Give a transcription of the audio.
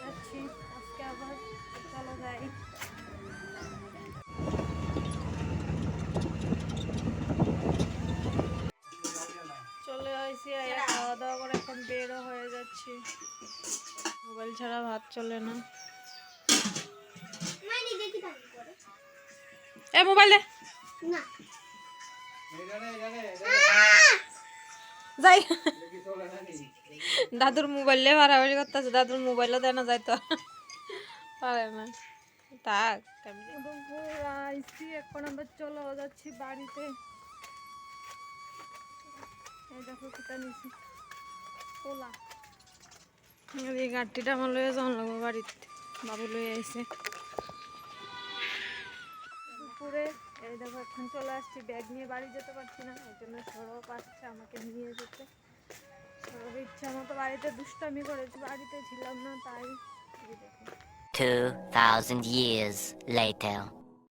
যাচ্ছি আজকে আবার চলো যাই চলে আয়া খাওয়া দাওয়া করে এখন বেরো হয়ে যাচ্ছি মোবাইল ছাড়া ভাত চলে না এ মোবাইল দে না যাই। দাদুর মোবাইলে মারামারি করতেছে দাদুর মোবাইলও দেয় না যাই তো পারে না। থাক আইসি এখন আমরা চলে যাচ্ছি বাড়িতে। এই দেখো কিটা নিছি ওলা এই গাড়িটা আমার লয়ে যাওয়ান লাগবে বাড়িতে। বাবু লয়ে আইছে। এই দেখো এখন চলে আসছি। ব্যাগ নিয়ে বাড়ি যেতে পারছি না ওই জন্য সৌরভ আসছে আমাকে নিয়ে যেতে। সৌরভ ইচ্ছা মতো বাড়িতে দুষ্টামি করেছি বাড়িতে ছিলাম না তাই দেখো। 2,000 years later.